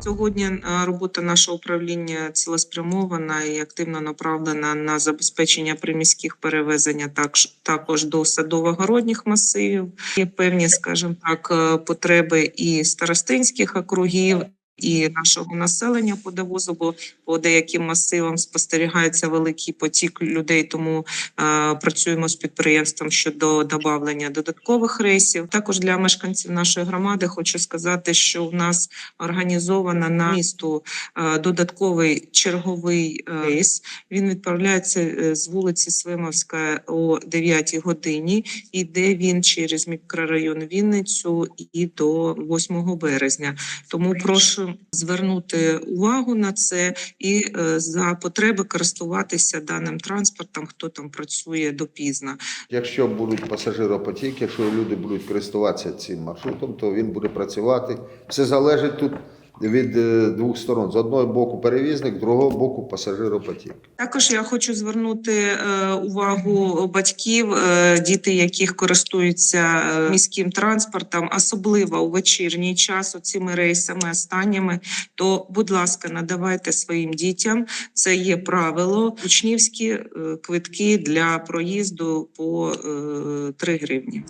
Сьогодні е, робота нашого управління цілеспрямована і активно направлена на забезпечення приміських перевезення, також до садово-городніх масивів. Є певні, скажімо так, е, потреби і старостинських округів. І нашого населення по довозу, бо по деяким масивам спостерігається великий потік людей, тому е, працюємо з підприємством щодо додавлення додаткових рейсів. Також для мешканців нашої громади хочу сказати, що в нас організовано на місту е, додатковий черговий е, рейс. Він відправляється е, з вулиці Свимовська о 9 годині. Іде він через мікрорайон Вінницю і до 8 березня. Тому прошу звернути увагу на це і е, за потреби користуватися даним транспортом, хто там працює допізно. Якщо будуть пасажиропотік, якщо люди будуть користуватися цим маршрутом, то він буде працювати. Все залежить тут від е, двох сторон: з одного боку перевізник, з другого боку пасажиропотік. Також я хочу звернути е, увагу батьків, е, діти, яких користуються міським транспортом, особливо у вечірній час цими рейсами останніми. То, будь ласка, надавайте своїм дітям. Це є правило. Учнівські квитки для проїзду по е, 3 гривні.